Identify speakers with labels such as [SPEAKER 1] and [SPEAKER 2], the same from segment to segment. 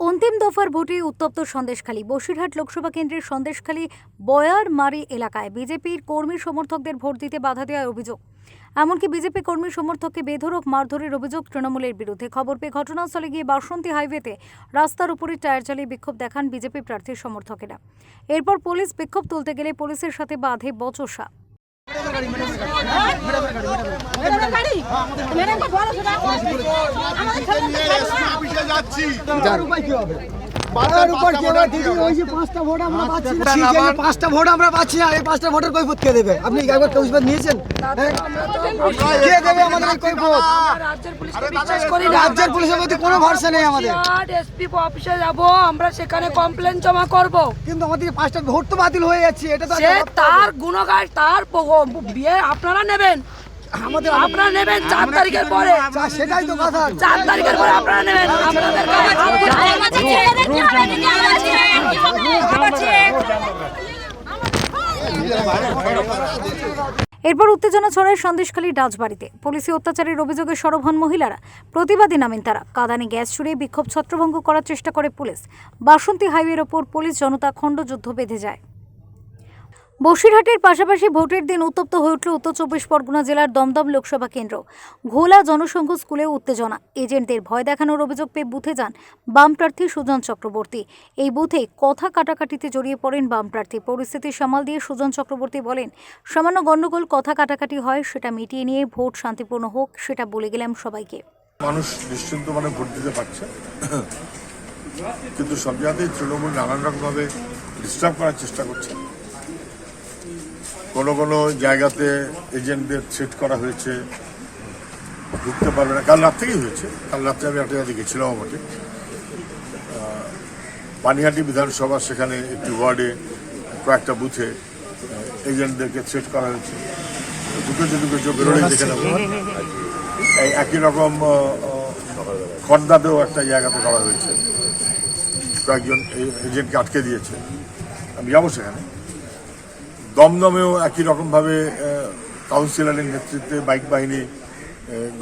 [SPEAKER 1] অন্তিম দফার ভোটে উত্তপ্ত সন্দেশখালী। বসিরহাট লোকসভা কেন্দ্রের সন্দেশখালী, বয়ারমারি এলাকায় বিজেপির কর্মী সমর্থকদের ভোট দিতে বাধা দেওয়ার অভিযোগ। এমনকি বিজেপি কর্মী সমর্থককে বেধরক মারধরের অভিযোগ তৃণমূলের বিরুদ্ধে। খবর পেয়ে ঘটনাস্থলে গিয়ে বাসন্তী হাইওয়েতে রাস্তার উপরে টায়ার চালিয়ে বিক্ষোভ দেখান বিজেপি প্রার্থীর সমর্থকেরা। এরপর পুলিশ বিক্ষোভ তুলতে গেলে পুলিশের সাথে বাধে বচসা।
[SPEAKER 2] যাচ্ছি।
[SPEAKER 3] বাধার উপায় কি হবে বাধার উপর কি দিদি ওই যে পাঁচটা ভোট আমরা পাচ্ছি না। পাঁচটা ভোট আমরা পাচ্ছি না এই পাঁচটা ভোটের কৈফত কে দেবে? আপনি একবার কৈফত নিয়েছেন? হ্যাঁ? কে দেবে আমাদের এই কৈফত
[SPEAKER 4] রাজ্যের পুলিশকে বিশ্বাস করি না।
[SPEAKER 3] রাজ্যের পুলিশের প্রতি কোনো ভরসা নেই আমাদের।
[SPEAKER 4] এসপি অফিসে যাব আমরা সেখানে কমপ্লেন জমা করব।
[SPEAKER 3] কিন্তু আমাদের পাঁচটা ভোট তো বাতিল হয়ে যাচ্ছে এটা তো
[SPEAKER 4] তার গুণগান তার বিয়ে আপনারা নেবেন।
[SPEAKER 3] আমাদের
[SPEAKER 4] আপনারা নেবেন চার তারিখের পরে।
[SPEAKER 3] সেটাই তো কথা।
[SPEAKER 4] চার তারিখের পরে আপনারা নেবেন কাছে-
[SPEAKER 5] আমাদের ছেলেদের কি হবে দিদি আমাদের ছেলেদের কি হবে আমার ছেলে
[SPEAKER 1] এরপর উত্তেজনা ছড়ায় সন্দেশখালী ডাচবাড়িতে পুলিশি অত্যাচারের অভিযোগে সরব হন মহিলারা। প্রতিবাদী নামেন তারা। কাদানে গ্যাস ছুড়ে বিক্ষোভ ছত্রভঙ্গ করার চেষ্টা করে পুলিশ। বাসন্তী হাইওয়ের ওপর পুলিশ জনতা খণ্ডযুদ্ধ বেঁধে যায়। বসিরহাটের পাশাপাশি ভোটের দিন উত্তপ্ত হয়ে উঠল উত্তর চব্বিশ পরগনা জেলার দমদম লোকসভা কেন্দ্র। ঘোলা জনসংঘ স্কুলেও উত্তেজনা। এজেন্টদের ভয় দেখানোর অভিযোগ পেয়ে বুথে যান বাম প্রার্থী সুজন চক্রবর্তী। এই বুথে কথা কাটাকাটিতে জড়িয়ে পড়েন বাম প্রার্থী। পরিস্থিতি সামাল দিয়ে সুজন চক্রবর্তী বলেন, সামান্য গণ্ডগোল, কথা কাটাকাটি হয়, সেটা মিটিয়ে নিয়ে ভোট শান্তিপূর্ণ হোক, সেটা বলে গেলাম সবাইকে।
[SPEAKER 2] মানুষ নিশ্চিন্ত মানে ভোট দিতে পারছে। কিন্তু সব জায়গাতেই তৃণমূল নানান রকমভাবে ডিস্টার্ব করার চেষ্টা করছে। কোনো কোনো জায়গাতে এজেন্টদের সেট করা হয়েছে। ঢুকতে পারবে না। কাল রাত থেকেই হয়েছে। কাল রাত্রে আমি একটা জায়গায় গেছিলাম আমাকে। পানিহাটি বিধানসভা সেখানে একটি ওয়ার্ডে কয়েকটা বুথে এজেন্টদেরকে সেট করা হয়েছে। ঢুকেছে ঢুকেছে, বেরোলেই দেখে নেব। একই রকম খর্দাতেও একটা জায়গাতে করা হয়েছে। কয়েকজন এজেন্টকে আটকে দিয়েছে। আমি যাব সেখানে। দমদমেও একই রকমভাবে কাউন্সিলরের নেতৃত্বে বাইক বাহিনী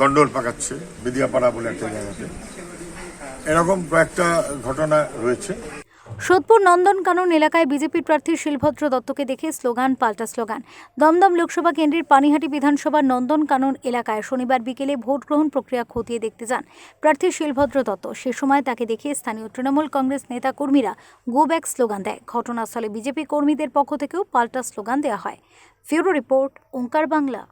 [SPEAKER 2] গন্ডোল পাকাচ্ছে, বেদিয়াপাড়া বলে একটা জায়গাতে। এরকম কয়েকটা ঘটনা রয়েছে।
[SPEAKER 1] সোদপুর নন্দনকানন এলাকায় বিজেপির প্রার্থী শিলভদ্র দত্তকে দেখে স্লোগান, পাল্টা স্লোগান। দমদম লোকসভা কেন্দ্রের পানিহাটি বিধানসভার নন্দনকানন এলাকায় শনিবার বিকেলে ভোট গ্রহণ প্রক্রিয়া খতিয়ে দেখতে যান প্রার্থী শিলভদ্র দত্ত। সে সময় তাকে দেখে স্থানীয় তৃণমূল কংগ্রেস নেতা কর্মীরা গো ব্যাক স্লোগান দেয়। ঘটনাস্থলে বিজেপি কর্মীদের পক্ষ থেকেও পাল্টা স্লোগান দেওয়া হয়। Bureau report, Omkar Bangla.